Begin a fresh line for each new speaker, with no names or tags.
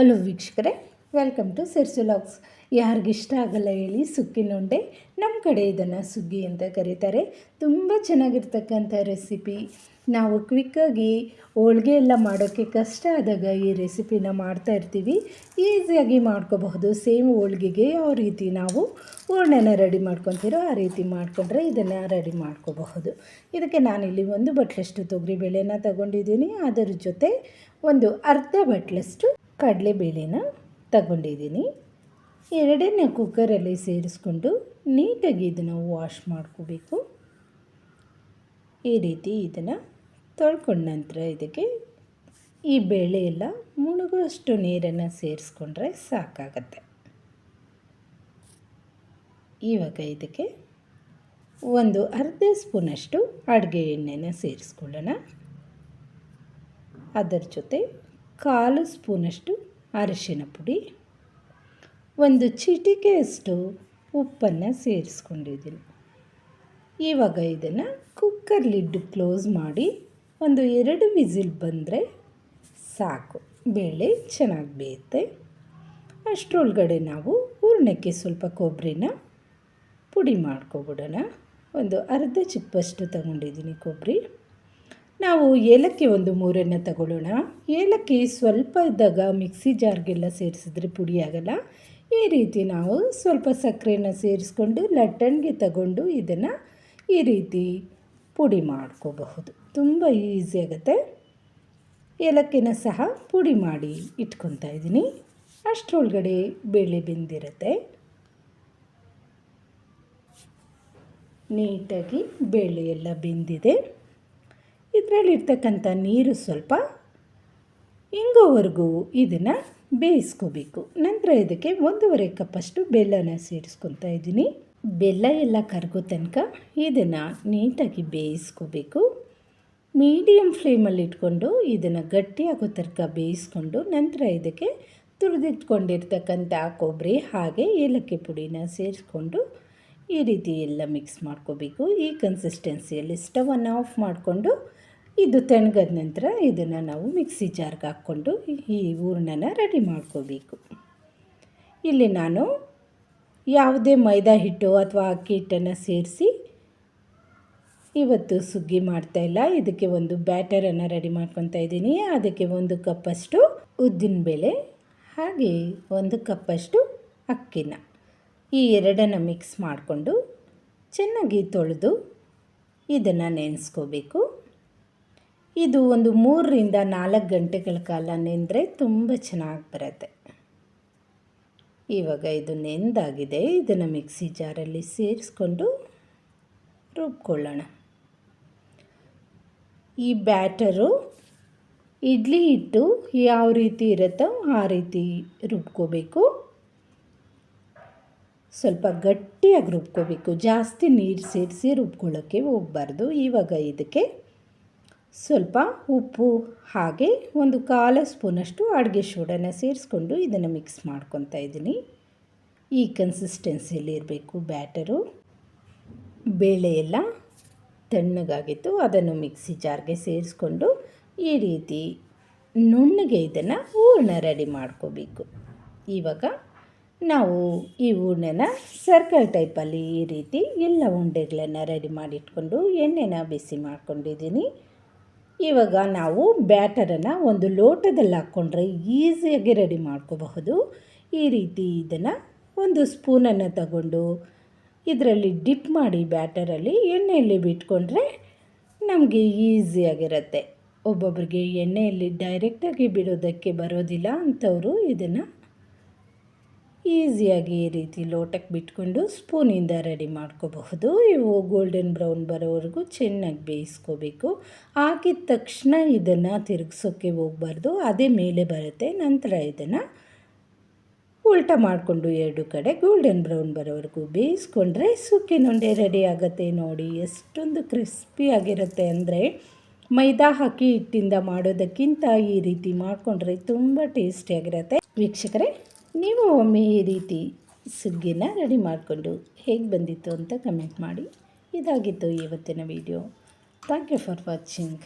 Hello ವೀಕ್ಷಕರೇ welcome to ಸೆರ್ಸುಲಾಕ್ಸ್ ಯಾರಿಗಿಷ್ಟ ಆಗಲ್ಲ ಹೇಳಿ ಸುಕ್ಕಿನುಂಡೆ ನಮ್ಮ ಕಡೆ ಇದನ್ನು ಸುಗ್ಗಿ ಅಂತ ಕರೀತಾರೆ. ತುಂಬ ಚೆನ್ನಾಗಿರ್ತಕ್ಕಂಥ ರೆಸಿಪಿ ನಾವು ಕ್ವಿಕ್ಕಾಗಿ ಹೋಳ್ಗೆ ಎಲ್ಲ ಮಾಡೋಕ್ಕೆ ಕಷ್ಟ ಆದಾಗ ಈ ರೆಸಿಪಿನ ಮಾಡ್ತಾ ಇರ್ತೀವಿ. ಈಸಿಯಾಗಿ ಮಾಡ್ಕೋಬಹುದು. ಸೇಮ್ ಹೋಳ್ಗೆಗೆ ಯಾವ ರೀತಿ ನಾವು ಹೂರ್ಣನ ರೆಡಿ ಮಾಡ್ಕೊತೀರೋ ಆ ರೀತಿ ಮಾಡಿಕೊಂಡ್ರೆ ಇದನ್ನು ರೆಡಿ ಮಾಡ್ಕೋಬಹುದು. ಇದಕ್ಕೆ ನಾನಿಲ್ಲಿ ಒಂದು ಬಟ್ಲಷ್ಟು ತೊಗರಿಬೇಳೆನ ತಗೊಂಡಿದ್ದೀನಿ. ಅದರ ಜೊತೆ ಒಂದು ಅರ್ಧ ಬಟ್ಲಷ್ಟು ಕಡಲೆಬೇಳೆನ ತಗೊಂಡಿದ್ದೀನಿ. ಎರಡನೇ ಕುಕ್ಕರಲ್ಲಿ ಸೇರಿಸ್ಕೊಂಡು ನೀಟಾಗಿ ಇದನ್ನು ವಾಶ್ ಮಾಡ್ಕೋಬೇಕು. ಈ ರೀತಿ ಇದನ್ನು ತೊಳ್ಕೊಂಡ ನಂತರ ಇದಕ್ಕೆ ಈ ಬೇಳೆ ಎಲ್ಲ ಮುಳುಗುವಷ್ಟು ನೀರನ್ನು ಸೇರಿಸ್ಕೊಂಡ್ರೆ ಸಾಕಾಗತ್ತೆ. ಇವಾಗ ಇದಕ್ಕೆ ಒಂದು ಅರ್ಧ ಸ್ಪೂನಷ್ಟು ಅಡುಗೆ ಎಣ್ಣೆನ ಸೇರಿಸ್ಕೊಳ್ಳೋಣ. ಅದರ ಜೊತೆ ಕಾಲು ಸ್ಪೂನಷ್ಟು ಅರಿಶಿನ ಪುಡಿ, ಒಂದು ಚಿಟಿಕೆಯಷ್ಟು ಉಪ್ಪನ್ನು ಸೇರಿಸ್ಕೊಂಡಿದ್ದೀನಿ. ಇವಾಗ ಇದನ್ನು ಕುಕ್ಕರ್ ಲಿಡ್ಡು ಕ್ಲೋಸ್ ಮಾಡಿ ಒಂದು ಎರಡು ವಿಸಿಲ್ ಬಂದರೆ ಸಾಕು. ಬೇಳೆ ಚೆನ್ನಾಗಿ ಬೇಯುತ್ತೆ. ಅಷ್ಟರೊಳಗಡೆ ನಾವು ಹೂರ್ಣಕ್ಕೆ ಸ್ವಲ್ಪ ಕೊಬ್ಬರಿನ ಪುಡಿ ಮಾಡ್ಕೊಬಿಡೋಣ. ಒಂದು ಅರ್ಧ ಚಿಪ್ಪಷ್ಟು ತಗೊಂಡಿದ್ದೀನಿ ಕೊಬ್ಬರಿ ನಾವು ಏಲಕ್ಕಿ ಒಂದು ಮೂರನ್ನು ತಗೊಳ್ಳೋಣ. ಏಲಕ್ಕಿ ಸ್ವಲ್ಪ ಇದ್ದಾಗ ಮಿಕ್ಸಿ ಜಾರ್ಗೆಲ್ಲ ಸೇರಿಸಿದ್ರೆ ಪುಡಿಯಾಗಲ್ಲ ಈ ರೀತಿ ನಾವು ಸ್ವಲ್ಪ ಸಕ್ಕರೆನ ಸೇರಿಸ್ಕೊಂಡು ಲಟ್ಟಣಿಗೆ ತಗೊಂಡು ಇದನ್ನು ಈ ರೀತಿ ಪುಡಿ ಮಾಡ್ಕೋಬಹುದು. ತುಂಬ ಈಸಿ ಆಗುತ್ತೆ. ಏಲಕ್ಕಿನ ಸಹ ಪುಡಿ ಮಾಡಿ ಇಟ್ಕೊತಾ ಇದ್ದೀನಿ. ಅಷ್ಟರೊಳಗಡೆ ಬೇಳೆ ಬೆಂದಿರುತ್ತೆ. ನೀಟಾಗಿ ಬೇಳೆ ಎಲ್ಲ ಬೆಂದಿದೆ. ಇದರಲ್ಲಿರ್ತಕ್ಕಂಥ ನೀರು ಸ್ವಲ್ಪ ಇಂಗೋವರೆಗೂ ಇದನ್ನು ಬೇಯಿಸ್ಕೋಬೇಕು. ನಂತರ ಇದಕ್ಕೆ ಒಂದೂವರೆ ಕಪ್ಪಷ್ಟು ಬೆಲ್ಲನ ಸೇರಿಸ್ಕೊತಾ ಇದ್ದೀನಿ. ಬೆಲ್ಲ ಎಲ್ಲ ಕರಗೋ ತನಕ ಇದನ್ನು ನೀಟಾಗಿ ಬೇಯಿಸ್ಕೋಬೇಕು. ಮೀಡಿಯಮ್ ಫ್ಲೇಮಲ್ಲಿ ಇಟ್ಕೊಂಡು ಇದನ್ನು ಗಟ್ಟಿಯಾಗೋ ತನಕ ಬೇಯಿಸ್ಕೊಂಡು ನಂತರ ಇದಕ್ಕೆ ತುರಿದಿಟ್ಕೊಂಡಿರ್ತಕ್ಕಂಥ ಕೊಬ್ಬರಿ ಹಾಗೆ ಏಲಕ್ಕಿ ಪುಡಿನ ಸೇರಿಸ್ಕೊಂಡು ಈ ರೀತಿ ಎಲ್ಲ ಮಿಕ್ಸ್ ಮಾಡ್ಕೋಬೇಕು. ಈ ಕನ್ಸಿಸ್ಟೆನ್ಸಿಯಲ್ಲಿ ಸ್ಟವನ್ನು ಆಫ್ ಮಾಡಿಕೊಂಡು ಇದು ತಣ್ಗದ ನಂತರ ಇದನ್ನು ನಾವು ಮಿಕ್ಸಿ ಜಾರ್ಗೆ ಹಾಕ್ಕೊಂಡು ಈ ಹೂರ್ಣನ ರೆಡಿ ಮಾಡ್ಕೋಬೇಕು. ಇಲ್ಲಿ ನಾನು ಯಾವುದೇ ಮೈದಾ ಹಿಟ್ಟು ಅಥವಾ ಅಕ್ಕಿ ಹಿಟ್ಟನ್ನು ಸೇರಿಸಿ ಇವತ್ತು ಸುಗ್ಗಿ ಮಾಡ್ತಾ ಇಲ್ಲ. ಇದಕ್ಕೆ ಒಂದು ಬ್ಯಾಟರನ್ನು ರೆಡಿ ಮಾಡ್ಕೊತಾ ಇದ್ದೀನಿ. ಅದಕ್ಕೆ ಒಂದು ಕಪ್ಪಷ್ಟು ಉದ್ದಿನಬೇಳೆ ಹಾಗೆ ಒಂದು ಕಪ್ಪಷ್ಟು ಅಕ್ಕಿನ. ಈ ಎರಡನ್ನು ಮಿಕ್ಸ್ ಮಾಡಿಕೊಂಡು ಚೆನ್ನಾಗಿ ತೊಳೆದು ಇದನ್ನು ನೆನೆಸ್ಕೋಬೇಕು. ಇದು ಒಂದು ಮೂರರಿಂದ ನಾಲ್ಕು ಗಂಟೆಗಳ ಕಾಲ ನೆಂದರೆ ತುಂಬ ಚೆನ್ನಾಗಿ ಬರುತ್ತೆ. ಇವಾಗ ಇದು ನೆಂದಾಗಿದೆ. ಇದನ್ನು ಮಿಕ್ಸಿ ಜಾರಲ್ಲಿ ಸೇರಿಸ್ಕೊಂಡು ರುಬ್ಕೊಳ್ಳೋಣ. ಈ ಬ್ಯಾಟರು ಇಡ್ಲಿ ಹಿಟ್ಟು ಯಾವ ರೀತಿ ಇರುತ್ತೋ ಆ ರೀತಿ ರುಬ್ಕೋಬೇಕು. ಸ್ವಲ್ಪ ಗಟ್ಟಿಯಾಗಿ ರುಬ್ಕೋಬೇಕು. ಜಾಸ್ತಿ ನೀರು ಸೇರಿಸಿ ರುಬ್ಕೊಳ್ಳೋಕ್ಕೆ ಹೋಗಬಾರ್ದು. ಇವಾಗ ಇದಕ್ಕೆ ಸ್ವಲ್ಪ ಉಪ್ಪು, ಹಾಗೆ ಒಂದು ಕಾಲು ಸ್ಪೂನಷ್ಟು ಅಡುಗೆ ಸೋಡನ ಸೇರಿಸ್ಕೊಂಡು ಇದನ್ನು ಮಿಕ್ಸ್ ಮಾಡ್ಕೊತಾ ಇದ್ದೀನಿ. ಈ ಕನ್ಸಿಸ್ಟೆನ್ಸಿಯಲ್ಲಿ ಇರಬೇಕು ಬ್ಯಾಟರು ಬೇಳೆ ಎಲ್ಲ ತಣ್ಣಗಾಗಿತ್ತು, ಅದನ್ನು ಮಿಕ್ಸಿ ಜಾರ್ಗೆ ಸೇರಿಸ್ಕೊಂಡು ಈ ರೀತಿ ನುಣ್ಣಗೆ ಇದನ್ನು ಹೂರ್ಣ ರೆಡಿ ಮಾಡ್ಕೋಬೇಕು. ಇವಾಗ ನಾವು ಈ ಹೂರ್ಣನ ಸರ್ಕಲ್ ಟೈಪಲ್ಲಿ ಈ ರೀತಿ ಎಲ್ಲ ಉಂಡೆಗಳನ್ನು ರೆಡಿ ಮಾಡಿಟ್ಕೊಂಡು ಎಣ್ಣೆನ ಬಿಸಿ ಮಾಡ್ಕೊಂಡಿದ್ದೀನಿ. ಇವಾಗ ನಾವು ಬ್ಯಾಟರನ್ನು ಒಂದು ಲೋಟದಲ್ಲಿ ಹಾಕ್ಕೊಂಡ್ರೆ ಈಸಿಯಾಗಿ ರೆಡಿ ಮಾಡ್ಕೋಬಹುದು. ಈ ರೀತಿ ಇದನ್ನು ಒಂದು ಸ್ಪೂನನ್ನು ತಗೊಂಡು ಇದರಲ್ಲಿ ಡಿಪ್ ಮಾಡಿ ಬ್ಯಾಟರಲ್ಲಿ ಎಣ್ಣೆಯಲ್ಲಿ ಬಿಟ್ಕೊಂಡ್ರೆ ನಮಗೆ ಈಸಿಯಾಗಿರುತ್ತೆ. ಒಬ್ಬೊಬ್ಬರಿಗೆ ಎಣ್ಣೆಯಲ್ಲಿ ಡೈರೆಕ್ಟಾಗಿ ಬಿಡೋದಕ್ಕೆ ಬರೋದಿಲ್ಲ ಅಂಥವರು ಇದನ್ನು ಈಸಿಯಾಗಿ ಈ ರೀತಿ ಲೋಟಕ್ಕೆ ಬಿಟ್ಕೊಂಡು ಸ್ಪೂನಿಂದ ರೆಡಿ ಮಾಡ್ಕೋಬಹುದು. ಇವು ಗೋಲ್ಡನ್ ಬ್ರೌನ್ ಬರೋವರೆಗೂ ಚೆನ್ನಾಗಿ ಬೇಯಿಸ್ಕೋಬೇಕು. ಹಾಕಿದ ತಕ್ಷಣ ಇದನ್ನು ತಿರುಗಿಸೋಕ್ಕೆ ಹೋಗಬಾರ್ದು. ಅದೇ ಮೇಲೆ ಬರುತ್ತೆ. ನಂತರ ಇದನ್ನು ಉಲ್ಟ ಮಾಡಿಕೊಂಡು ಎರಡು ಕಡೆ ಗೋಲ್ಡನ್ ಬ್ರೌನ್ ಬರೋವರೆಗೂ ಬೇಯಿಸ್ಕೊಂಡ್ರೆ ಸುಕ್ಕಿನುಂಡೆ ರೆಡಿ ಆಗುತ್ತೆ. ನೋಡಿ, ಎಷ್ಟೊಂದು ಕ್ರಿಸ್ಪಿಯಾಗಿರುತ್ತೆ ಅಂದರೆ ಮೈದಾ ಹಾಕಿ ಹಿಟ್ಟಿಂದ ಮಾಡೋದಕ್ಕಿಂತ ಈ ರೀತಿ ಮಾಡಿಕೊಂಡ್ರೆ ತುಂಬ ಟೇಸ್ಟಿಯಾಗಿರುತ್ತೆ ವೀಕ್ಷಕರೇ ನೀವು ಒಮ್ಮೆ ಈ ರೀತಿ ಸುಗ್ಗಿನ ರೆಡಿ ಮಾಡಿಕೊಂಡು ಹೇಗೆ ಬಂದಿತ್ತು ಅಂತ ಕಮೆಂಟ್ ಮಾಡಿ. ಇದಾಗಿತ್ತು ಇವತ್ತಿನ video thank you for watching